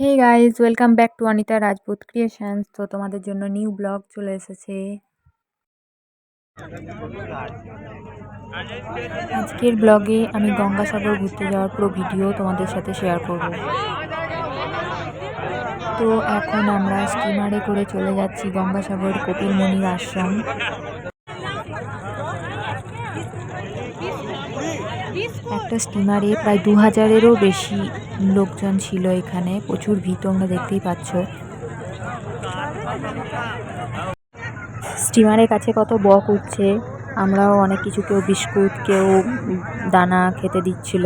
Hey guys welcome back to Anita Rajput creations তো তোমাদের জন্য নিউ ব্লগ চলে এসেছে। আজকের ব্লগে আমি গঙ্গাসাগর ঘুরতে যাওয়ার পুরো ভিডিও তোমাদের সাথে শেয়ার করব। তো এখন আমরা স্টিমারে করে চলে যাচ্ছি গঙ্গাসাগর কপিলমণির আশ্রম। একটা স্টিমারে প্রায় দু হাজারেরও বেশি লোকজন ছিল এখানে। প্রচুর ভিড় আমরা দেখতেই পাচ্ছ। স্টিমারের কাছে কত বক উঠছে। আমরাও অনেক কিছু, কেউ বিস্কুট, কেউ দানা খেতে দিচ্ছিল।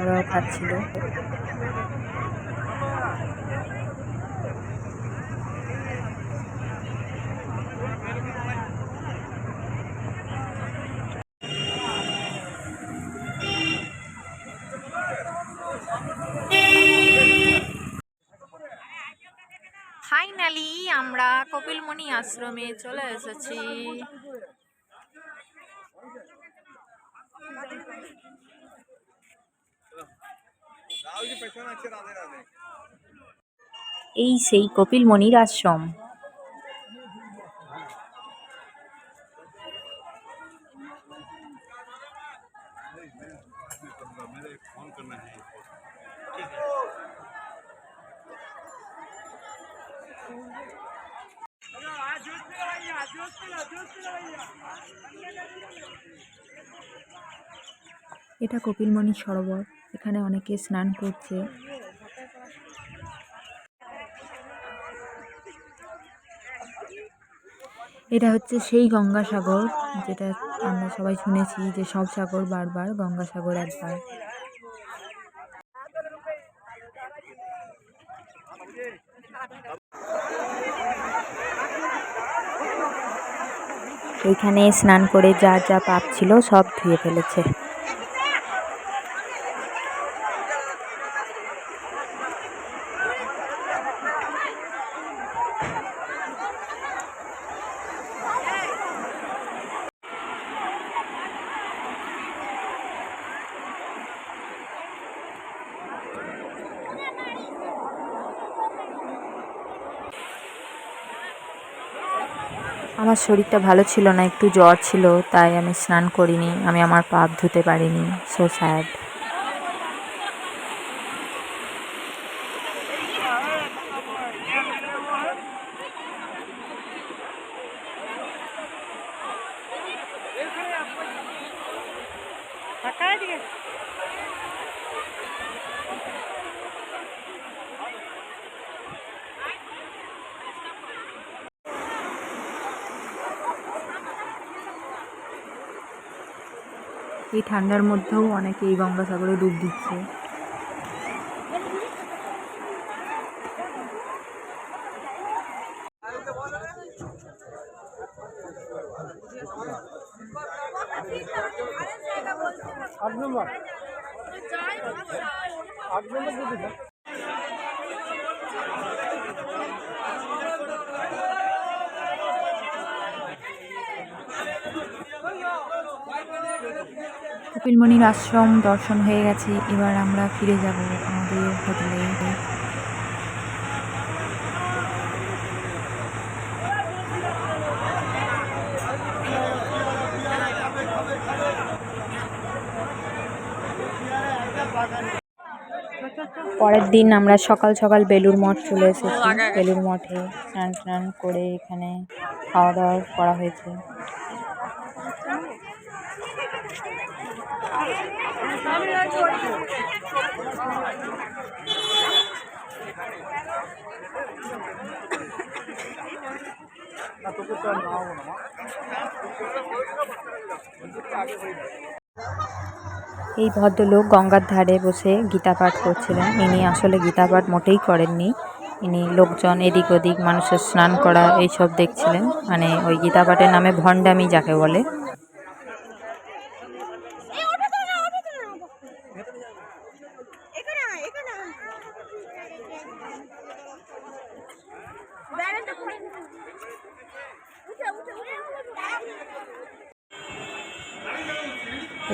ওরাও খাচ্ছিল। ফাইনালি আমরা কপিলমণি আশ্রমে চলে এসেছি। এই সেই কপিলমণির আশ্রম। এটা কপিলমণি সরোবর, এখানে অনেকে স্নান করছে। এটা হচ্ছে সেই গঙ্গাসাগর, যেটা আমরা সবাই শুনেছি যে সব সাগর বারবার গঙ্গাসাগর একবার। এইখানে স্নান করে যা যা পাপ ছিল সব ধুয়ে ফেলেছে। আমার শরীরটা ভালো ছিল না, একটু জ্বর ছিল, তাই আমি স্নান করিনি, আমি আমার পাপ ধুতে পারিনি সো স্যাড এই ঠান্ডার মধ্যেও অনেকে এই গঙ্গাসাগরে ডুব দিচ্ছে। আট নম্বর। আট নম্বর কপিলমণির আশ্রম দর্শন হয়ে গেছে, এবার আমরা ফিরে যাব আমাদের হোটেলে। পরের দিন আমরা সকাল সকাল বেলুর মঠ চলে এসেছি। বেলুর মঠে স্নান স্নান করে এখানে খাওয়া দাওয়া করা হয়েছে। এই ভদ্রলোক গঙ্গার ধারে বসে গীতা পাঠ করছিলেন। ইনি আসলে গীতা পাঠ মোটেই করেননি। ইনি লোকজন এদিক ওদিক মানুষের স্নান করা এইসব দেখছিলেন। মানে ওই গীতা পাঠের নামে ভণ্ডামি যাকে বলে।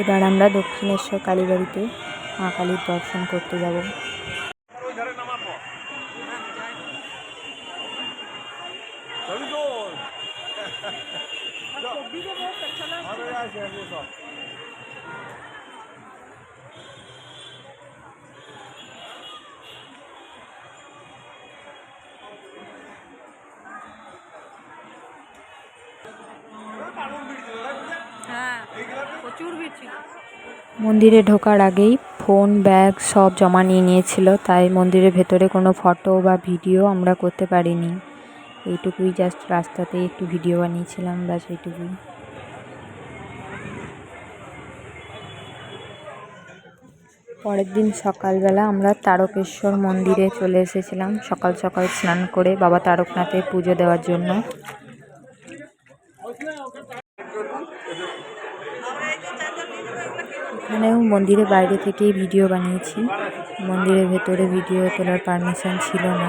এবার আমরা দক্ষিণেশ্বর কালীবাড়িতে মা কালীর দর্শন করতে যাব। মন্দিরে ঢোকার আগেই ফোন ব্যাগ সব জমা নিয়ে নিয়েছিল, তাই মন্দিরের ভেতরে কোনো ফটো বা ভিডিও আমরা করতে পারিনি। এইটুকুই জাস্ট রাস্তাতেই একটু ভিডিও বানিয়েছিলাম, ব্যাস এইটুকুই। পরের দিন সকালবেলা আমরা তারকেশ্বর মন্দিরে চলে এসেছিলাম। সকাল সকাল স্নান করে বাবা তারকনাথের পুজো দেওয়ার জন্য। এখানেও মন্দিরের বাইরে থেকেই ভিডিও বানিয়েছি। মন্দিরের ভেতরে ভিডিও তোলার পারমিশন ছিল না।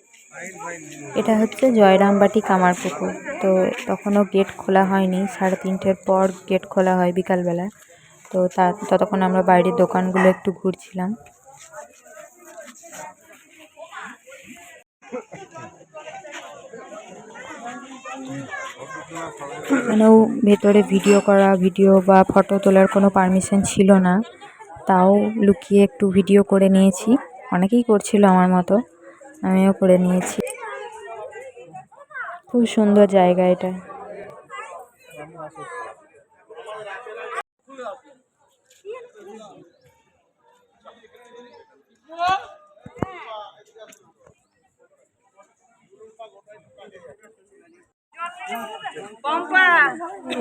এটা হচ্ছে জয়রামবাটি কামারপুকুর। তো তখনও গেট খোলা হয়নি। সাড়ে তিনটের পর গেট খোলা হয় বিকালবেলা। তো তা, ততক্ষণ আমরা বাইরের দোকানগুলো একটু ঘুরছিলাম। এখানেও ভেতরে ভিডিও করা, ভিডিও বা ফটো তোলার কোনো পারমিশন ছিল না। তাও লুকিয়ে একটু ভিডিও করে নিয়েছি। অনেকেই করছিল আমার মতো। আমিও করে নিয়েছি। খুব সুন্দর জায়গা এটা।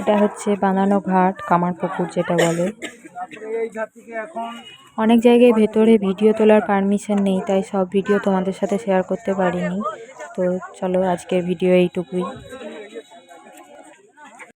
এটা হচ্ছে বানানো ঘাট, কামারপুকুর যেটা বলে। এই ঘাট থেকে এখন অনেক জায়গায় ভেতরে ভিডিও তোলার পারমিশন নেই, তাই সব ভিডিও তোমাদের সাথে শেয়ার করতে পারিনি। তো চলো আজকের ভিডিও এইটুকুই।